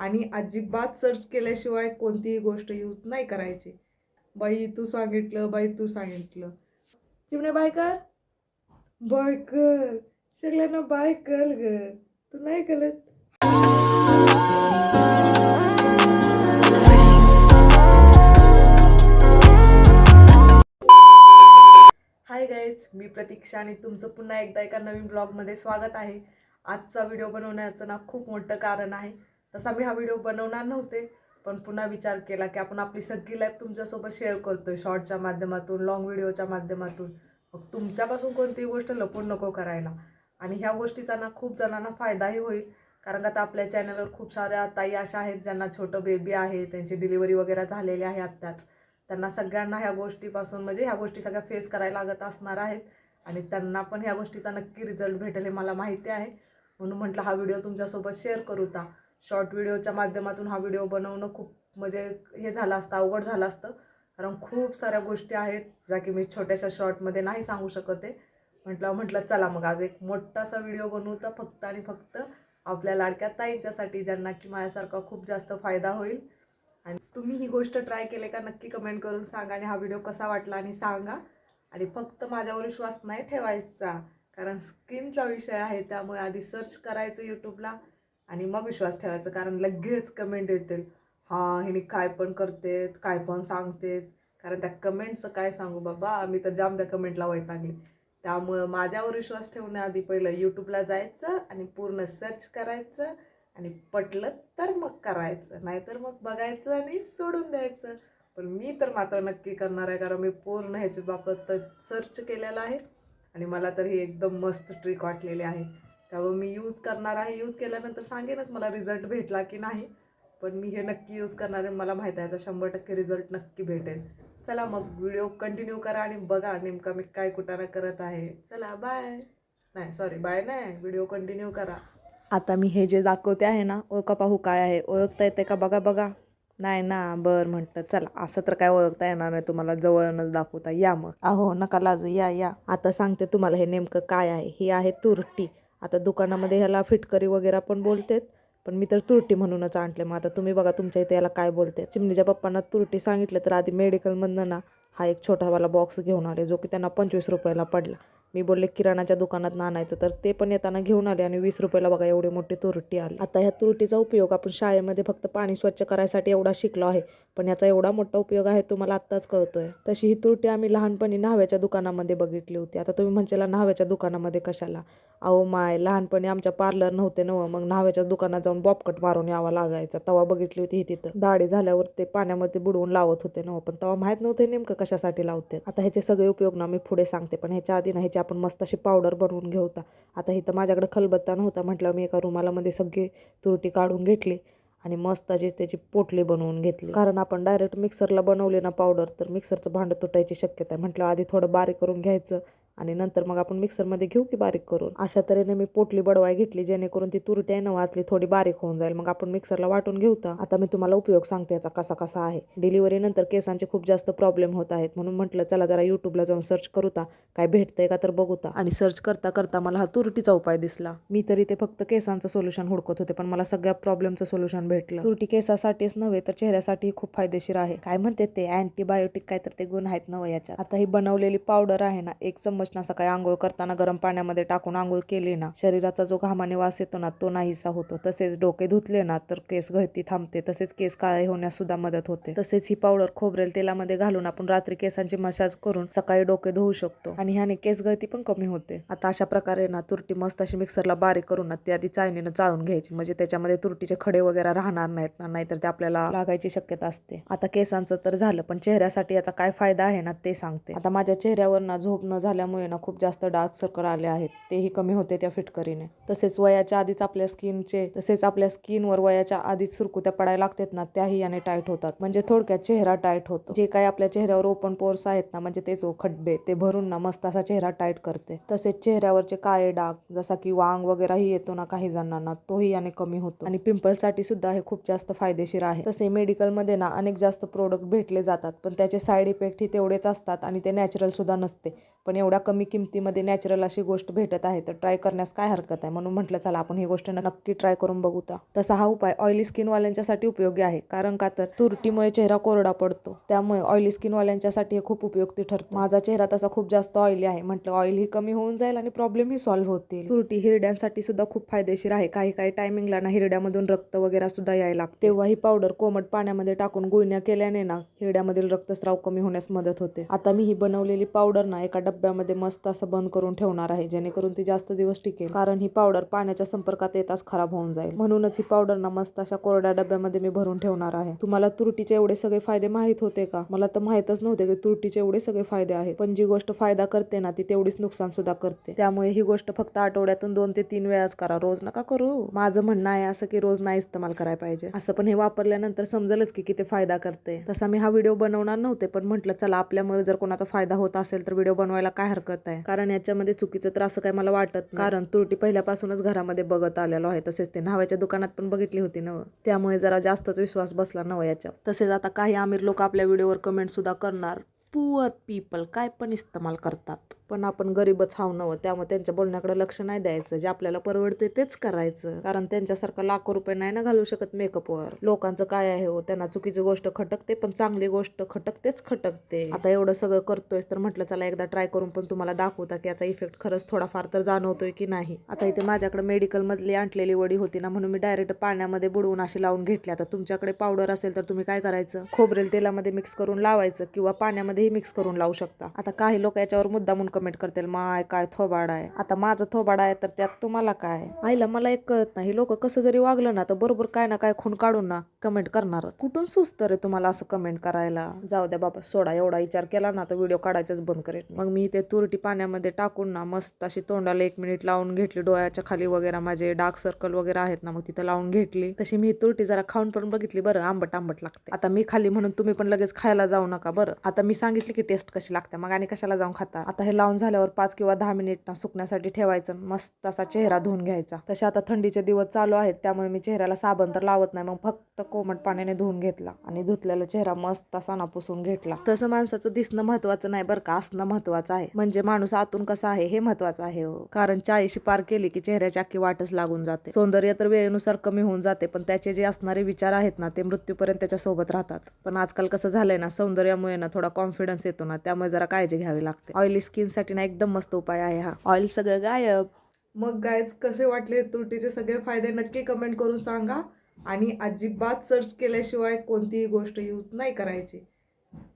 आणि अजिबात सर्च केल्याशिवाय कोणतीही गोष्ट यूज नाही करायची. बाई तू सांगितलं बाई तू सांगितलं. चिमणे बाय कर. बाय कर. सगळ्यांना बाय कर ग. तू नाही करत. हाय गाईज मी प्रतीक्षा आणि तुमचं पुन्हा एकदा एका नवीन ब्लॉगमध्ये स्वागत आहे. आजचा व्हिडिओ बनवण्याचं ना खूप मोठं कारण आहे. तसा मी हा व्हिडिओ बनवणार नव्हते पण पुन्हा विचार केला की आपण आपली सगळी लाईफ तुमच्यासोबत शेअर करतोय शॉर्टच्या माध्यमातून लॉंग व्हिडिओच्या माध्यमातून. मग तुमच्यापासून कोणतीही गोष्ट लपून नको करायला. आणि ह्या गोष्टीचा ना खूप जणांना फायदाही होईल. कारण का आता आपल्या चॅनलवर खूप साऱ्या ताई अशा आहेत ज्यांना छोटं बेबी आहे त्यांची डिलिव्हरी वगैरे झालेली आहे आत्ताच. त्यांना सगळ्यांना ह्या गोष्टीपासून म्हणजे ह्या गोष्टी सगळ्या फेस करायला लागत असणार आहेत. आणि त्यांना पण ह्या गोष्टीचा नक्की रिझल्ट भेटेल हे मला माहिती आहे. म्हणून म्हटलं हा व्हिडिओ तुमच्यासोबत शेअर करू ता. शॉर्ट व्हिडिओच्या माध्यमातून हा व्हिडिओ बनवणं खूप म्हणजे हे झालं असतं अवघड झालं असतं. कारण खूप साऱ्या गोष्टी आहेत ज्या की मी छोट्याशा शॉर्टमध्ये नाही सांगू शकत आहे. म्हटलं म्हटलं चला मग आज एक मोठासा व्हिडिओ बनवू तर फक्त आणि फक्त आपल्या लाडक्या ताईंच्यासाठी ज्यांना की माझ्यासारखा खूप जास्त फायदा होईल. आणि तुम्ही ही गोष्ट ट्राय केले का नक्की कमेंट करून सांगा आणि हा व्हिडिओ कसा वाटला आणि सांगा. आणि फक्त माझ्यावर विश्वास नाही ठेवायचा कारण स्किनचा विषय आहे त्यामुळे आधी सर्च करायचं यूट्यूबला आणि मग विश्वास ठेवायचा कारण लगेच कमेंट येतील. हां हिने काय पण करतेत काय पण सांगतेत. कारण त्या कमेंटचं काय सांगू बाबा? मी तर जाम त्या कमेंटला वैतागले. त्यामुळं माझ्यावर विश्वास ठेवण्याआधी पहिलं यूट्यूबला जायचं आणि पूर्ण सर्च करायचं आणि पटलं तर मग करायचं. नाहीतर मग बघायचं आणि सोडून द्यायचं. पण मी तर मात्र नक्की करणार आहे कारण मी पूर्ण ह्याच्या बाबत सर्च केलेलं आहे. आणि मला तर ही एकदम मस्त ट्रिक वाटलेली आहे. त्यामुळे मी यूज करणार आहे यूज केल्यानंतर सांगेनच मला रिझल्ट भेटला की नाही. पण मी हे नक्की यूज करणार आहे मला माहीत आहे याचा शंभर टक्के रिझल्ट नक्की भेटेल. चला मग व्हिडिओ कंटिन्यू करा आणि बघा नेमका मी काय कुठाना करत आहे. चला बाय नाही सॉरी बाय नाही. व्हिडिओ कंटिन्यू करा. आता मी हे जे दाखवते आहे ना ओळखा पाहू काय आहे ओळखता येते का बघा बघा. नाही ना बरं म्हणतं चला असं तर काय ओळखता येणार नाही तुम्हाला जवळच दाखवता. या मग. अहो नका लाजू या या. आता सांगते तुम्हाला हे नेमकं काय आहे. ही आहे तुरटी. आता दुकानामध्ये ह्याला फिटकरी वगैरे पण बोलतेत पण मी तर तुरटी म्हणूनच आणले. मग आता तुम्ही बघा तुमच्या इथे याला काय बोलते चिमणीच्या पप्पांना तुरटी सांगितलं तर आधी मेडिकलमधनं ना हा एक छोटावाला बॉक्स घेऊन आले जो की त्यांना पंचवीस रुपयाला पडला. मी बोलले किराणाच्या दुकानात आणायचं. तर ते पण येताना घेऊन आले आणि वीस रुपयाला बघा एवढी मोठी तुरटी आली. आता ह्या तुरटीचा उपयोग आपण शाळेमध्ये फक्त पाणी स्वच्छ करायसाठी एवढा शिकलो आहे पण याचा एवढा मोठा उपयोग आहे तुम्हाला आत्ताच कळतोय. तशी ही तुरटी आम्ही लहानपणी न्हाव्याच्या दुकानामध्ये बघितली होती. आता तुम्ही म्हणशाला न्हाव्याच्या दुकानामध्ये कशाला? अहो माय लहानपणी आमच्या पार्लर नव्हते नव मग न्हाव्याच्या दुकानात जाऊन बॉपकट मारून यावा लागायचा. तवा बघितली होती ही तिथं. दाढी झाल्यावर ते पाण्यामध्ये बुडवून लावत होते नव पण तवा माहीत नव्हते नेमकं कशासाठी लावते आता ह्याचे सगळे उपयोग ना मी पुढे सांगते पण ह्याच्या आधी ना ह्याच्या आपण मस्त अशी पावडर बनवून घेऊता आता इथं माझ्याकडे खलबत्ता नव्हता म्हटलं मी एका रुमालामध्ये सगळी तुरटी काढून घेतली आणि मस्त अशी त्याची पोटली बनवून घेतली. कारण आपण डायरेक्ट मिक्सरला बनवली ना पावडर तर मिक्सरचं भांडं तुटायची शक्यता आहे म्हटलं आधी थोडं बारीक करून घ्यायचं. आणि नंतर मग आपण मिक्सरमध्ये घेऊ की बारीक करून. अशा तऱ्हेने मी पोटली बडवाय घेतली जेणेकरून ती तुरटी आहे ना वाचली थोडी बारीक होऊन जाईल. मग आपण मिक्सरला वाटून घेऊता आता मी तुम्हाला उपयोग सांगते याचा कसा कसा आहे. डिलिव्हरी नंतर केसांचे खूप जास्त प्रॉब्लेम होत आहेत. म्हणून म्हटलं चला जरा युट्यूबला जाऊन सर्च करूता काय भेटतंय का तर बघूता आणि सर्च करता करता मला हा तुरटीचा उपाय दिसला. मी तरी ते फक्त केसांचं सोल्युशन हुडकत होते पण मला सगळ्या प्रॉब्लेमचं सोल्युशन भेटलं. तुरटी केसासाठीच नव्हे तर चेहऱ्यासाठी खूप फायदेशीर आहे. काय म्हणते ते? अँटीबायोटिक काय तर ते गुण आहेत नव याच्यात. आता ही बनवलेली पावडर आहे ना एक चम्मच ना सकाळी आंघोळ करताना गरम पाण्यामध्ये टाकून आंघोळ केली ना शरीराचा जो घामाने वास येतो ना तो नाहीसा होतो. तसेच डोके धुतले ना तर केस गळती थांबते. तसेच केस काळे होण्यास सुद्धा मदत होते. तसेच ही पावडर खोबरेल तेलामध्ये घालून आपण रात्री केसांची मसाज करून सकाळी डोके धुवू शकतो. आणि ह्याने केस गळती पण कमी होते. आता अशा प्रकारे ना तुरटी मस्त अशी मिक्सरला बारीक करून ना ती आधी चाळणीनं चाळून घ्यायची. म्हणजे त्याच्यामध्ये तुरटीचे खडे वगैरे राहणार नाहीत ना नाहीतर ते आपल्याला लागायची शक्यता असते. आता केसांचं तर झालं पण चेहऱ्यासाठी याचा काय फायदा आहे ना ते सांगते. आता माझ्या चेहऱ्यावर ना झोप न झाल्यामुळे ना खूप जास्त डार्क सर्कल आले आहेत. तेही कमी होते त्या फिटकरीने. तसेच वयाच्या आधीच आपल्या स्किनचे तसेच आपल्या स्किनवर वयाच्या आधीच सुरकुत्या पडायला लागतात ना त्याही याने टाईट होतात. म्हणजे थोडक्यात चेहरा टाईट होतो. जे काही आपल्या चेहऱ्यावर ओपन पोर्स आहेत ना म्हणजे तेच खड्डे ते भरून ना मस्त असा चेहरा टाईट करते. तसेच चेहऱ्यावरचे काळे डाग जसा की वांग वगैरेही येतो ना काही जणांना तोही याने कमी होतो. आणि पिंपलसाठी सुद्धा हे खूप जास्त फायदेशीर आहे. तसे मेडिकलमध्ये ना अनेक जास्त प्रोडक्ट भेटले जातात पण त्याचे साईड इफेक्ट ही तेवढेच असतात आणि ते नॅचरल सुद्धा नसते. पण एवढ्या कमी किमतीमध्ये नॅचरल अशी गोष्ट भेटत आहे तर ट्राय करण्यास काय हरकत आहे? म्हणून म्हटलं चला आपण ही गोष्ट नक्की ट्राय करून बघूता तसा हा उपाय ऑइली स्किनवाल्यांच्यासाठी उपयोगी आहे कारण का तर तुरटीमुळे चेहरा कोरडा पडतो. त्यामुळे ऑइली स्किनवाल्यांच्यासाठी हे खूप उपयुक्ती ठरतो. माझा चेहरा तसा खूप जास्त ऑइली आहे म्हटलं ऑइल ही कमी होऊन जाईल आणि प्रॉब्लेम ही सॉल्व्ह होतील. तुरटी हिरड्यांसाठी सुद्धा खूप फायदेशीर आहे. काही काही टायमिंगला ना हिरड्यामधून रक्त वगैरे सुद्धा यायला लागते. तेव्हा ही पावडर कोमट पाण्यामध्ये टाकून गुळण्या केल्याने ना हिरड्यामधील रक्तस्राव कमी होण्यास मदत होते. आता मी ही बनवलेली पावडर ना एका डब्यामध्ये मस्त असं बंद करून ठेवणार आहे जेणेकरून ती जास्त दिवस टिकेल. कारण ही पावडर पाण्याच्या संपर्कात येताच खराब होऊन जाईल. म्हणूनच ही पावडर ना मस्त अशा कोरड्या डब्यामध्ये मी भरून ठेवणार आहे. तुम्हाला तुरटीचे एवढे सगळे फायदे माहीत होते का? मला तर माहीतच नव्हते की तुरटीचे एवढे सगळे फायदे आहेत. पण जी गोष्ट फायदा करते ना ती तेवढीच नुकसान सुद्धा करते. त्यामुळे ही गोष्ट फक्त आठवड्यातून दोन ते तीन वेळाच करा. रोज नका करू. माझं म्हणणं आहे असं की रोज नाही इस्तेमाल करायला पाहिजे. असं पण हे वापरल्यानंतर समजेलच की किती फायदा करते. तसा मी हा व्हिडिओ बनवणार नव्हते पण म्हटलं चला आपल्यामुळे जर कोणाचा फायदा होत असेल तर व्हिडिओ बनवायला काय हरकत आहे. कारण याच्यामध्ये चुकीचं तर असं काय मला वाटत कारण तुरटी पहिल्यापासूनच घरामध्ये बघत आलेलो आहे. तसेच ते न्हाव्याच्या दुकानात पण बघितली होती ना त्यामुळे जरा जास्तच विश्वास बसला नव याच्या तसेच आता काही आमिर लोक आपल्या व्हिडिओवर कमेंट सुद्धा करणार. पुअर पीपल काय पण इस्तेमाल करतात. पण आपण गरीबच हाव नवं. त्यामुळे त्यांच्या बोलण्याकडे लक्ष नाही द्यायचं. जे आपल्याला परवडते तेच करायचं. कारण त्यांच्यासारखं लाखो रुपये नाही ना घालू शकत मेकअपवर. लोकांचं काय आहे हो? त्यांना चुकीची गोष्ट खटकते पण चांगली गोष्ट खटकतेच खटकते. आता एवढं सगळं करतोय तर म्हटलं चला एकदा ट्राय करून पण तुम्हाला दाखवता की याचा इफेक्ट खरंच थोडाफार तर जाणवतोय की नाही. आता इथे माझ्याकडे मेडिकल मधली आणलेली वडी होती ना म्हणून मी डायरेक्ट पाण्यामध्ये बुडवून अशी लावून घेतली. आता तुमच्याकडे पावडर असेल तर तुम्ही काय करायचं? खोबरेल तेलामध्ये मिक्स करून लावायचं किंवा पाण्यामध्येही मिक्स करून लावू शकता. आता काही लोक याच्यावर मुद्दामून कमेंट करतील माय काय थोबाड आहे. आता माझं थोबाड आहे तर त्यात तुम्हाला काय? आईला मला एक कळत नाही. लोक कसं जरी वागलं ना तर बरोबर काय ना काय खून काढून ना कमेंट करणार कुठून सुचतं रे तुम्हाला असं कमेंट करायला? जाऊ द्या बाबा सोडा. एवढा विचार केला ना तर व्हिडिओ काढायचाच बंद करेल. मग मी ते तुरटी पाण्यामध्ये टाकून ना मस्त अशी तोंडाला एक मिनिट लावून घेतली. डोळ्याच्या खाली वगैरे माझे डार्क सर्कल वगैरे आहेत ना मग तिथं लावून घेतली. तशी मी तुरटी जरा खाऊन पण बघितली. बरं आंबट आंबट लागते आता मी खाली म्हणून तुम्ही पण लगेच खायला जाऊ नका. बरं आता मी सांगितली की टेस्ट कशी लागते. मग आणि कशाला जाऊन खाता? आता हे लावून झाल्यावर पाच किंवा दहा मिनिट ना सुकण्यासाठी ठेवायचं. मस्त असा चेहरा धुवून घ्यायचा. तसे आता थंडीचे दिवस चालू आहेत त्यामुळे मी चेहऱ्याला साबण तर लावत नाही मग फक्त कोमट पाण्याने धुवून घेतला आणि धुतलेला चेहरा मस्त असा ना पुसून घेतला. तसं माणसाचं दिसणं महत्वाचं नाही बरं का असणं महत्वाचं आहे. म्हणजे माणूस आतून कसा आहे हे महत्वाचं आहे हो. कारण चाळीशी पार केली की चेहऱ्याची अख्खी वाटच लागून जाते. सौंदर्य तर वेळेनुसार कमी होऊन जाते पण त्याचे जे असणारे विचार आहेत ना ते मृत्यूपर्यंत त्याच्या सोबत राहतात. पण आजकाल कसं झालंय ना सौंदर्यामुळे ना थोडा कॉन्फिडन्स येतो ना त्यामुळे जरा काळजी घ्यावी लागते. ऑइली स्किन साठी ना एकदम मस्त उपाय आहे हा. ऑइल सगळं गायब. मग गायज कसे वाटले तुरटीचे सगळे फायदे नक्की कमेंट करून सांगा. आणि अजिबात सर्च केल्याशिवाय कोणतीही गोष्ट यूज नाही करायची.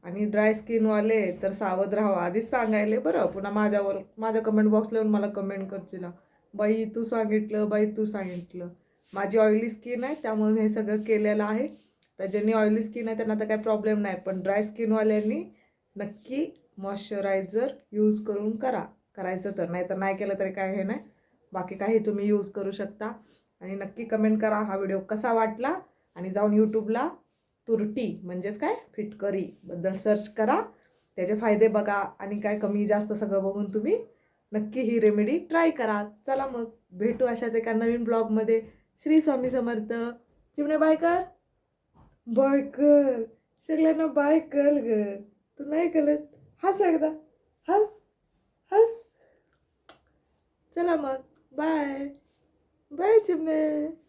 आणि ड्राय स्किनवाले तर सावध राहा आधीच सांगायले बरं. पुन्हा माझ्यावर माझ्या कमेंट बॉक्सला येऊन मला कमेंट करशील. बाई तू सांगितलं बाई तू सांगितलं. माझी ऑइली स्किन आहे त्यामुळे मी हे सगळं केलेलं आहे. तर ज्यांनी ऑइली स्किन आहे त्यांना तर काही प्रॉब्लेम नाही. पण ड्राय स्किनवाल्यांनी नक्की मॉइश्चरायझर यूज करून करा. करायचं तर नाही तर नाही केलं तरी काय हे नाही. बाकी काही तुम्ही यूज करू शकता. आणि नक्की कमेंट करा हा व्हिडिओ कसा वाटला. आणि जाऊन यूट्यूबला तुरटी म्हणजेच काय? फिटकरीबद्दल सर्च करा. त्याचे फायदे बघा आणि काय कमी जास्त सगळं बघून तुम्ही नक्की ही रेमेडी ट्राय करा. चला मग भेटू अशाच एका नवीन ब्लॉगमध्ये श्री स्वामी समर्थ. चिमणे बाय कर. बाय कर. सगळ्यांना बाय कर ग. तू नाही केलं हस एकदा. हस. हस. चला मग. बाय बाय चिमणे.